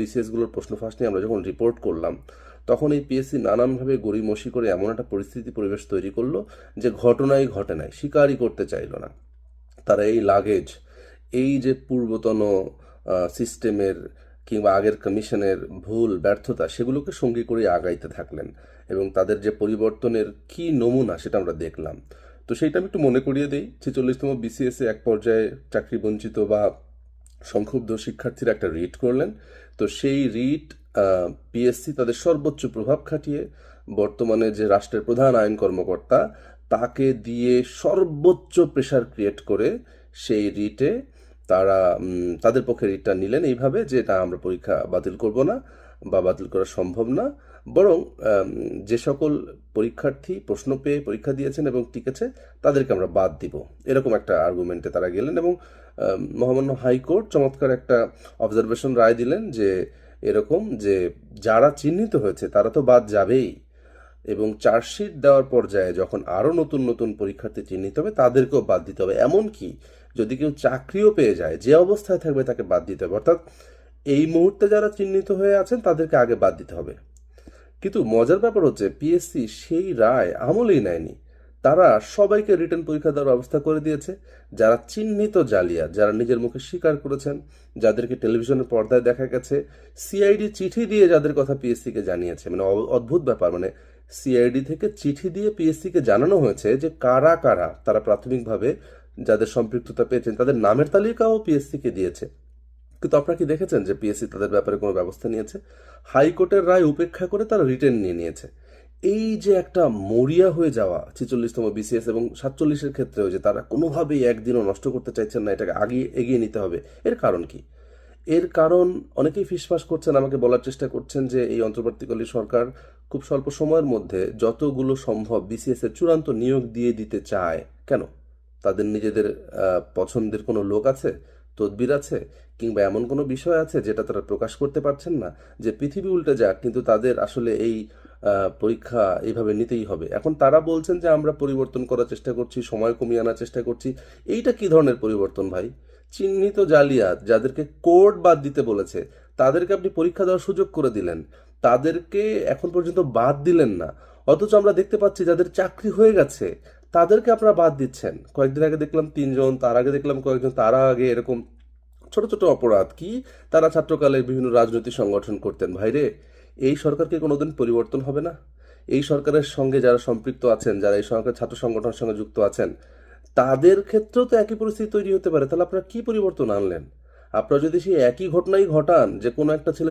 বিসিএসগুলোর প্রশ্ন ফাঁস নিয়ে আমরা যখন রিপোর্ট করলাম, তখন এই পিএসসি নানানভাবে গড়িমসি করে এমন একটা পরিস্থিতি পরিবেশ তৈরি করল যে ঘটনাই ঘটে নাই স্বীকারই করতে চাইলো না। তারা এই লাগেজ এই যে পূর্বতন সিস্টেমের কিংবা আগের কমিশনের ভুল, ব্যর্থতা, সেগুলোকে সঙ্গী করে আগাইতে থাকলেন এবং তাদের যে পরিবর্তনের কি নমুনা সেটা আমরা দেখলাম। তো সেইটা আমি একটু মনে করিয়ে দিই, ছেচল্লিশতম বিসিএসে এক পর্যায়ে চাকরি বঞ্চিত বা সংক্ষুব্ধ শিক্ষার্থীরা একটা রিট করলেন। তো সেই রিট পিএসসি তাদের সর্বোচ্চ প্রভাব খাটিয়ে বর্তমানে যে রাষ্ট্রের প্রধান আইন কর্মকর্তা, তাকে দিয়ে সর্বোচ্চ প্রেশার ক্রিয়েট করে সেই রিটে তারা তাদের পক্ষে রিটটা নিলেন। এইভাবে যে এটা আমরা পরীক্ষা বাতিল করব না। বা বাতিল করা সম্ভব না। বরং যে সকল পরীক্ষার্থী প্রশ্ন পেয়ে পরীক্ষা দিয়েছেন এবং টিকেছে, তাদেরকে আমরা বাদ দিব। এরকম একটা আর্গুমেন্টে তারা গেলেন এবং মহামান্য হাইকোর্ট চমৎকার একটা অবজারভেশন রায় দিলেন যে, এরকম যে যারা চিহ্নিত হয়েছে, তারা তো বাদ যাবেই। এবং চার্জশিট দেওয়ার পর্যায়ে যখন আরও নতুন নতুন পরীক্ষার্থী চিহ্নিত হবে, তাদেরকেও বাদ দিতে হবে। এমনকি যদি কেউ চাকরিও পেয়ে যায়, যে অবস্থায় থাকবে তাকে বাদ দিতে হবে। অর্থাৎ এই মুহূর্তে যারা চিহ্নিত হয়ে আছেন, তাদেরকে আগে বাদ দিতে হবে। কিন্তু মজার ব্যাপার হচ্ছে পিএসসি সেই রায় আমলেই নেয়নি। তারা সবাইকে রিটার্ন পরীক্ষা দেওয়ার ব্যবস্থা করে দিয়েছে। যারা চিহ্নিত জালিয়া যারা নিজের মুখে স্বীকার করেছেন, যাদেরকে টেলিভিশনের পর্দায় দেখা গেছে সিআইডি চিঠি দিয়ে যাদের কথা পিএসসিকে জানিয়েছে মানে অদ্ভুত ব্যাপার মানে সিআইডি থেকে চিঠি দিয়ে পিএসসিকে জানানো হয়েছে যে কারা কারা, তারা প্রাথমিকভাবে যাদের সম্পৃক্ততা পেয়েছেন, তাদের নামের তালিকাও পিএসসিকে দিয়েছে। কিন্তু আপনারা কি দেখেছেন যে পিএসসি তাদের ব্যাপারে কোনো ব্যবস্থা নিয়েছে? হাইকোর্টের রায় উপেক্ষা করে তারা রিটেন নিয়ে নিয়েছে। এই যে একটা মরিয়া হয়ে যাওয়া ছেচল্লিশতম বিসিএস এবং সাতচল্লিশের ক্ষেত্রেও যে তারা কোনোভাবেই একদিনও নষ্ট করতে চাইছেন না, এটাকে আগে এগিয়ে নিতে হবে, এর কারণ কি? এর কারণ অনেকেই ফিসফাস করছেন, আমাকে বলার চেষ্টা করছেন যে এই অন্তর্বর্তীকালীন সরকার খুব স্বল্প সময়ের মধ্যে যতগুলো সম্ভব বিসিএস এর চূড়ান্ত নিয়োগ দিয়ে দিতে চায়, কেন? তাদের নিজেদের পছন্দের কোনো লোক আছে? তদবির আছে? কিংবা এমন কোনো বিষয় আছে যেটা তারা প্রকাশ করতে পারছেন না? যে পৃথিবী উল্টে যাক, কিন্তু তাদের আসলে এই পরীক্ষা এইভাবে নিতেই হবে। এখন তারা বলছেন যে আমরা পরিবর্তন করার চেষ্টা করছি, সময় কমিয়ে আনার চেষ্টা করছি। এইটা কি ধরনের পরিবর্তন ভাই? চিহ্নিত জালিয়াত যাদেরকে কোর্ট বাদ দিতে বলেছে, তাদেরকে আপনি পরীক্ষা দেওয়ার সুযোগ করে দিলেন। তাদেরকে এখন পর্যন্ত বাদ দিলেন না। অথচ আমরা দেখতে পাচ্ছি যাদের চাকরি হয়ে গেছে তাদেরকে আপনারা বাদ দিচ্ছেন। কয়েকদিন আগে দেখলাম তিনজন, তার আগে দেখলাম কয়েকজন, তারা আগে এরকম ছোট ছোট অপরাধ কি? তারা ছাত্রকালে বিভিন্ন রাজনৈতিক সংগঠন করতেন। ভাইরে এই সরকারকে কোনোদিন পরিবর্তন হবে না? এই সরকারের সঙ্গে যারা সম্পৃক্ত আছেন, যারা এই সরকার ছাত্র সংগঠনের সঙ্গে যুক্ত আছেন, তাদের ক্ষেত্রেও তো একই পরিস্থিতি তৈরি হতে পারে। তাহলে আপনারা কি পরিবর্তন আনলেন? আপনারা যদি সেই একই ঘটনাই ঘটান, যে কোনো একটা ছেলে